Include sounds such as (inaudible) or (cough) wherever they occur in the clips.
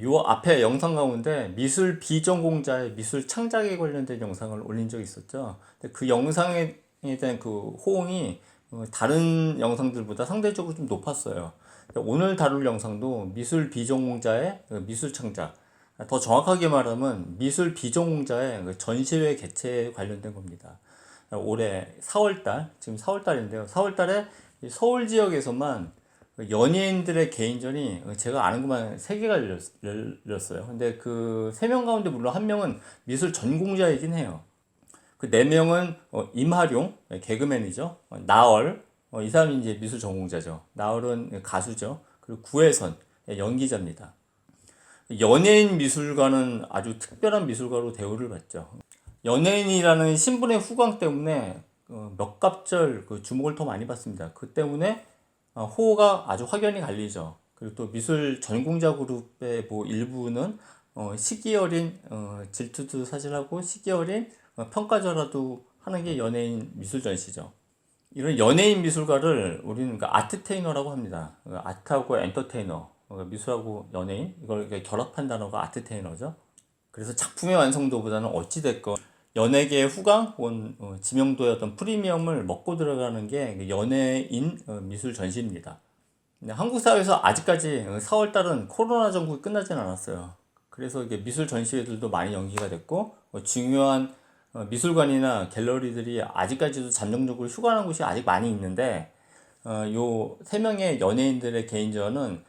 요 앞에 영상 가운데 미술 비전공자의 미술 창작에 관련된 영상을 올린 적이 있었죠. 근데 그 영상에 대한 그 호응이 어, 다른 영상들보다 상대적으로 좀 높았어요. 오늘 다룰 영상도 미술 비전공자의 그 미술 창작, 더 정확하게 말하면 미술 비전공자의 그 전시회 개최에 관련된 겁니다. 올해 4월달, 지금 4월달인데요. 4월달에 서울 지역에서만 연예인들의 개인전이 제가 아는 것만 세 개가 열렸, 열렸 어요. 근데 그 세 명 가운데 물론 한 명은 미술 전공자이긴 해요. 그 네 명은 어, 임하룡 개그맨이죠. 어, 나얼 어, 이 사람이 이제 미술 전공자죠. 나얼은 가수죠. 그리고 구혜선 연기자입니다. 연예인 미술가는 아주 특별한 미술가로 대우를 받죠. 연예인이라는 신분의 후광 때문에 어, 몇 갑절 그 주목을 더 많이 받습니다. 그 때문에 어, 호가 아주 확연히 갈리죠. 그리고 또 미술 전공자 그룹의 뭐 일부는 어, 시기 어린 어, 질투도 사실 하고 시기 어린 어, 평가절하도 하는 게 연예인 미술 전시죠. 이런 연예인 미술가를 우리는 그 아트테이너라고 합니다. 그 아트하고 엔터테이너, 어, 미술하고 연예인 이걸 결합한 단어가 아트테이너죠. 그래서 작품의 완성도보다는 어찌됐건 연예계의 후광 혹은 어, 지명도의 어떤 프리미엄을 먹고 들어가는 게그 연예인 어, 미술 전시입니다. 한국 사회에서 아직까지 4월달은 코로나 전국이 끝나진 않았어요. 그래서 이게 미술 전시회들도 많이 연기가 됐고 어, 중요한 어, 미술관이나 갤러리들이 아직까지도 잠정적으로 휴관한 곳이 아직 많이 있는데 어, 요세 명의 연예인들의 개인전은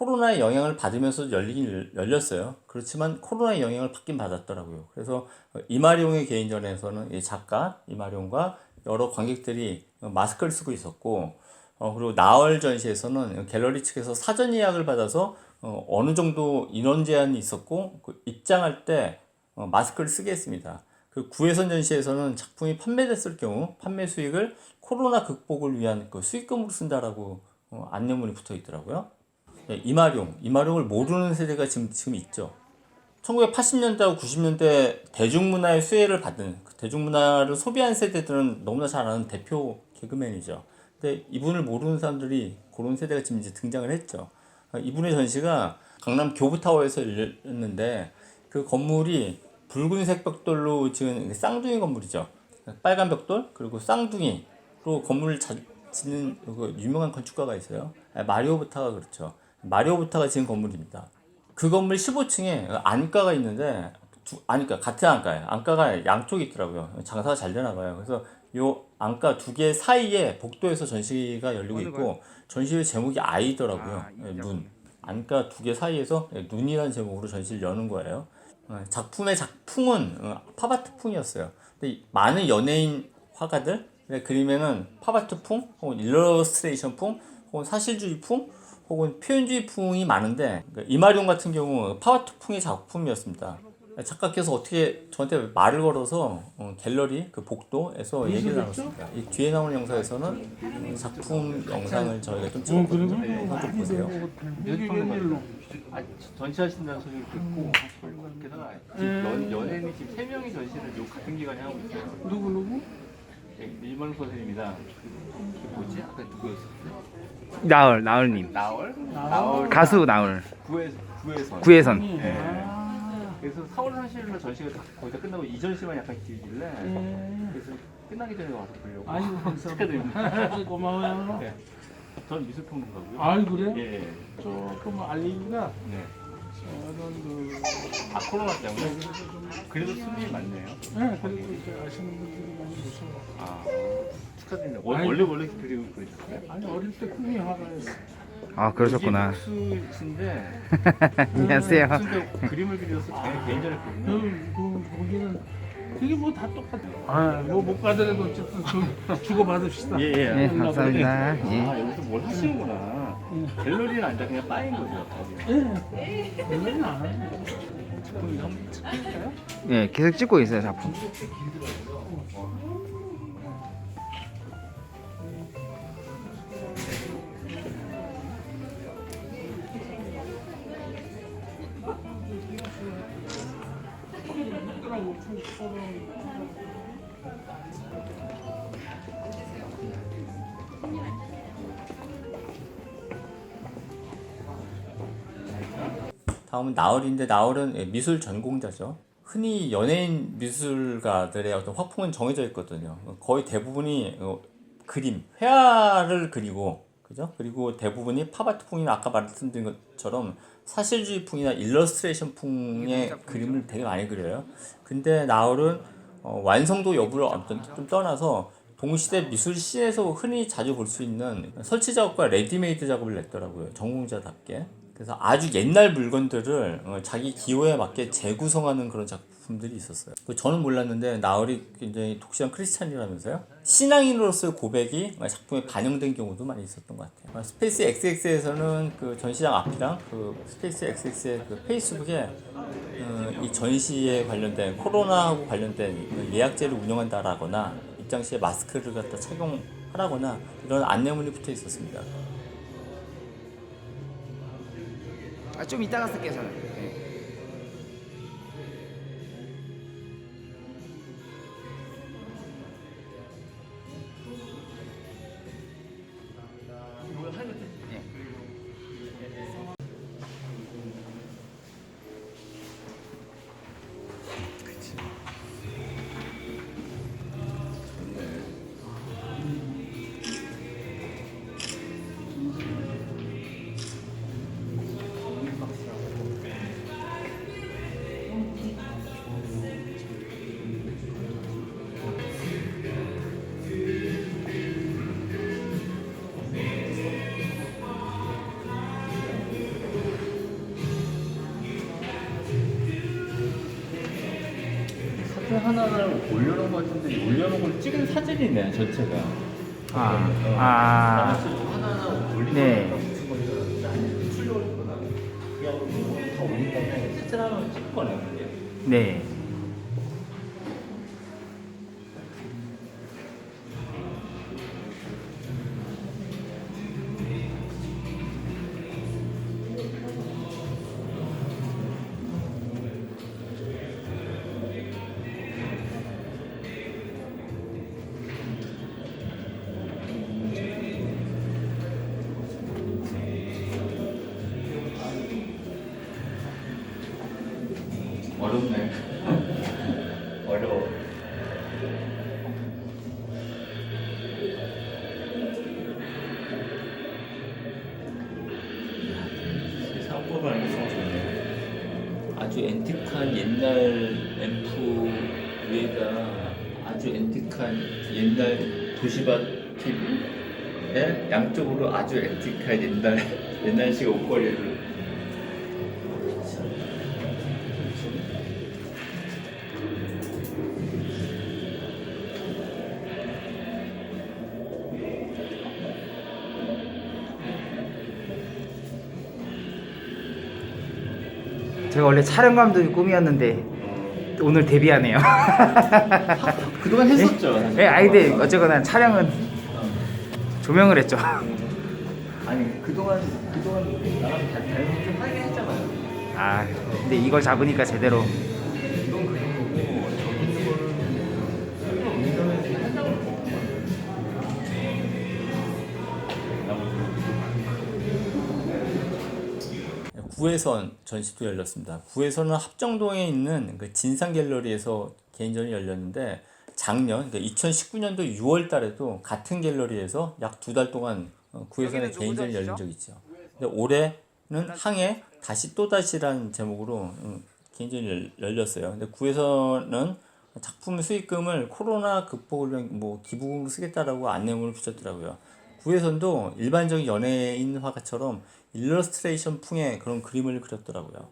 코로나의 영향을 받으면서 열리긴 열렸어요. 그렇지만 코로나의 영향을 받긴 받았더라고요. 그래서 어, 이마룡의 개인전에서는 이 작가 이마룡과 여러 관객들이 어, 마스크를 쓰고 있었고 어, 그리고 나월 전시에서는 갤러리 측에서 사전 예약을 받아서 어, 어느 정도 인원 제한이 있었고 그 입장할 때 어, 마스크를 쓰게 했습니다. 그 구혜선 전시에서는 작품이 판매됐을 경우 판매 수익을 코로나 극복을 위한 그 수익금으로 쓴다라고 어, 안내문이 붙어 있더라고요. 네, 이마룡, 이마룡을 모르는 세대가 지금 지금 있죠. 1980년대하고 90년대 대중문화의 수혜를 받은 그 대중문화를 소비한 세대들은 너무나 잘 아는 대표 개그맨이죠. 근데 이분을 모르는 사람들이 그런 세대가 지금 이제 등장을 했죠. 아, 이분의 전시가 강남 교부타워에서 열렸는데 그 건물이 붉은색 벽돌로 지은 쌍둥이 건물이죠. 빨간 벽돌 그리고 쌍둥이로 건물을 자, 짓는 그 유명한 건축가가 있어요. 아, 마리오 부타가 그렇죠. 마리오 부타가 지은 건물입니다. 그 건물 15층에 안가가 있는데 두, 안가 같은 안가예요. 안가가 양쪽에 있더라고요. 장사가 잘 되나 봐요. 그래서 요 안가 두 개 사이에 복도에서 전시가 열리고 있고 전시회 제목이 아이더라고요. 예, 눈. 안가 두 개 사이에서 예, 눈이라는 제목으로 전시를 여는 거예요. 어, 작품의 작품은 어, 팝아트풍이었어요. 근데 이 많은 연예인 화가들 그림에는 팝아트풍 혹은 일러스트레이션풍 혹은 사실주의풍 혹은 표현주의풍이 많은데 그 이마룡 같은 경우 파와트풍의 작품이었습니다. 작가께서 어떻게 저한테 말을 걸어서 어, 갤러리 그 복도에서 얘기를 나눴습니다. 이 뒤에 나오는 영상에서는 음, 작품 영상을 저희가 좀 찍었거든요. 영상 좀 보세요. 아, 전시하신다는 소리를 듣고 게다가 지금 연, 연예인이 지금 세 명이 전시를 요 같은 기간에 하고 있어요. 네, 밀만 선생님이다. 그 뭐지? 아까 누구였어? 나얼 나얼님 나얼? 나얼 가수 나얼 구회 구회선. 구혜선 네. 아, 그래서 4월 30일날 전시가 다, 거의 다 끝나고 이전 시간 약간 길길래 예. 그래서 끝나기 전에 와서 보려고. 아이고. (laughs) 감사합니다. 고마워요. 네. 전 미술평론가고요. 아이 그래? 예. 예. 조금 알리기가 네. 그아 코로나 때문에. 그래서 좀 그래도 손님이 많네요. 네, 그래도 이제 아시는 분들이 많이 오셔. 아 축하드립니다. 원-. 원래 원래 그리고 그러셨어요? 아니 어릴 때 꿈이 화가였어. 아 그러셨구나 수신데 (laughs) 안녕하세요 무슨 그림을 그려서 자기 개인전했거든요. 그, 그 거기는 그게 뭐 다 똑같아. 아, 뭐못 가더라도 어쨌든 좀 주고 받읍시다. 예, 예. 네 감사합니다 아 예. 여기서 뭘 하시는구나. 갤러리는 아니라 그냥 빠인 거죠. 예. 별로는 안 이거 한번 찍을까요? 예 계속 찍고 있어요 작품 다음은 나얼인데 나얼은 예, 미술 전공자죠. 흔히 연예인 미술가들의 어떤 화풍은 정해져 있거든요. 거의 대부분이 어, 그림, 회화를 그리고 그죠? 그리고 대부분이 팝아트풍이나 아까 말씀드린 것처럼 사실주의풍이나 일러스트레이션 풍의 그림을 되게 많이 그려요. 근데 나얼은 어, 완성도 여부를 어떤 좀 떠나서 동시대 미술 씬에서 흔히 자주 볼 수 있는 설치 작업과 레디메이드 작업을 냈더라고요. 전공자답게. 그래서 아주 옛날 물건들을 어, 자기 기호에 맞게 재구성하는 그런 작품들이 있었어요. 그 저는 몰랐는데 나얼이 굉장히 독실한 크리스찬이라면서요. 신앙인으로서의 고백이 작품에 반영된 경우도 많이 있었던 것 같아요. 어, 스페이스 XX에서는 그 전시장 앞이랑 그 스페이스 XX의 그 페이스북에 어, 이 전시에 관련된 코로나하고 관련된 그 예약제를 운영한다라거나 입장 시에 마스크를 갖다 착용하라거나 이런 안내문이 붙어 있었습니다. 아, 좀 이따가 쓸게요 저는. 네. 사진 하나를 올려놓은 것 같은데 올려놓은 걸 찍은 사진이네 전체가. 아, 어, 아, 하나하나 올리고 네. 다 올린 다음에 사진 하나 찍은 거네. 네. 어렵네. 어려워. 사고가 이상 좋네. 아주 앤틱한 옛날 앰프 위에다 아주 앤틱한 옛날 도시밭 TV에 양쪽으로 아주 앤틱한 옛날 옛날식 옷걸이를 제가 원래 촬영 감독이 꿈이었는데 오늘 데뷔하네요. (laughs) 그동안 했었죠. 사실. 네, 아이들 어쨌거나 촬영은 조명을 했죠. 아니 그동안 그동안 나랑 다 닮은 좀 하긴 했잖아요. 아, 근데 이걸 잡으니까 제대로. 구혜선 전시도 열렸습니다. 구혜선은 합정동에 있는 그 진상 갤러리에서 개인전이 열렸는데 작년 그러니까 2019년도 6월 달에도 같은 갤러리에서 약 두 달 동안 어, 누구 개인전이 열린? 적이 있죠. 근데 올해는 항해 다시 또 다시라는 제목으로 음, 개인전이 열- 열렸어요. 근데 구에서는 작품 수익금을 코로나 극복을 위한 뭐 기부금으로 쓰겠다라고 안내문을 붙였더라고요. 구에선도 일반적인 연예인 화가처럼 일러스트레이션 풍의 그런 그림을 그렸더라고요.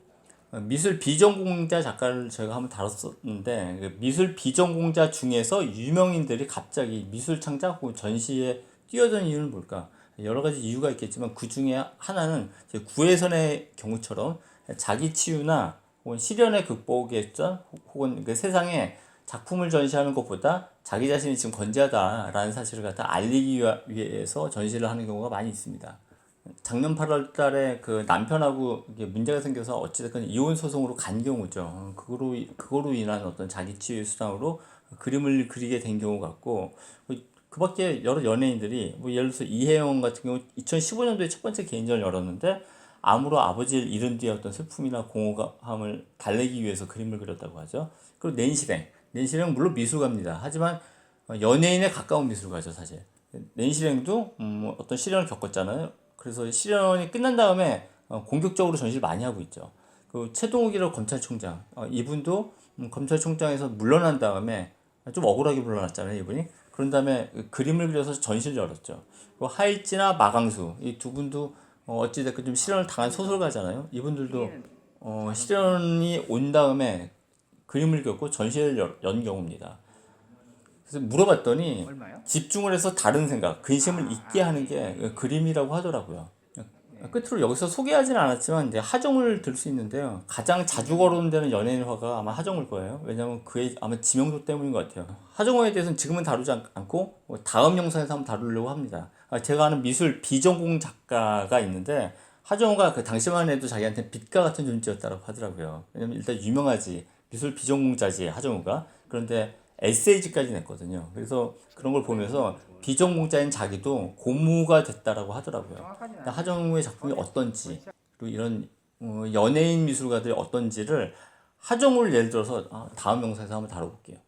어, 미술 비전공자 작가를 저희가 한번 다뤘었는데 그 미술 비전공자 중에서 유명인들이 갑자기 미술 창작 혹은 전시에 뛰어든 이유는 뭘까? 여러 가지 이유가 있겠지만 그 중에 하나는 구혜선의 경우처럼 자기 치유나 혹은 시련의 극복에 있던 혹은 그 세상에 작품을 전시하는 것보다 자기 자신이 지금 건재하다라는 사실을 갖다 알리기 위해서 전시를 하는 경우가 많이 있습니다. 작년 8월 달에 그 남편하고 문제가 생겨서 어찌됐건 이혼 소송으로 간 경우죠. 그거로, 그거로 인한 어떤 자기 치유 수단으로 그림을 그리게 된 경우 같고, 그 밖에 여러 연예인들이, 뭐 예를 들어서 이혜영 같은 경우 2015년도에 첫 번째 개인전을 열었는데, 암으로 아버지를 잃은 뒤에 어떤 슬픔이나 공허함을 달래기 위해서 그림을 그렸다고 하죠. 그리고 낸실행. 낸실행은 물론 미술가입니다. 하지만 어, 연예인에 가까운 미술가죠, 사실. 낸실행도 음, 어떤 시련을 겪었잖아요. 그래서 시련이 끝난 다음에 어, 공격적으로 전시를 많이 하고 있죠. 그 최동욱이라고 검찰총장 어, 이분도 음, 검찰총장에서 물러난 다음에 좀 억울하게 물러났잖아요, 이분이. 그런 다음에 그 그림을 그려서 전시를 열었죠. 그 하일지나 마강수 이 두 분도 어, 어찌됐건 좀 시련을 당한 소설가잖아요. 이분들도 어, 시련이 온 다음에 그림을 그렸고 전시를 열- 연 경우입니다. 그래서 물어봤더니 얼마요? 집중을 해서 다른 생각, 근심을 잊게 하는 게 그림이라고 하더라고요. 끝으로 여기서 소개하지는 않았지만 이제 하정을 들수 있는데요. 가장 자주 거론되는 연예인 화가 아마 하정우일 거예요. 왜냐하면 그의 아마 지명도 때문인 것 같아요. 하정우에 대해서는 지금은 다루지 않- 않고 뭐 다음 영상에서 한번 다루려고 합니다. 아, 제가 아는 미술 비전공 작가가 있는데 하정우가 그 당시만 해도 자기한테 빛과 같은 존재였다고 하더라고요. 왜냐면 일단 유명하지 미술 비전공자지 하정우가 그런데 에세이지까지 냈거든요. 그래서 그런 걸 보면서 비전공자인 자기도 고무가 됐다라고 하더라고요. 하정우의 작품이 어떤지 그리고 이런 어, 연예인 미술가들이 어떤지를 하정우를 예를 들어서 아, 다음 영상에서 한번 다뤄볼게요.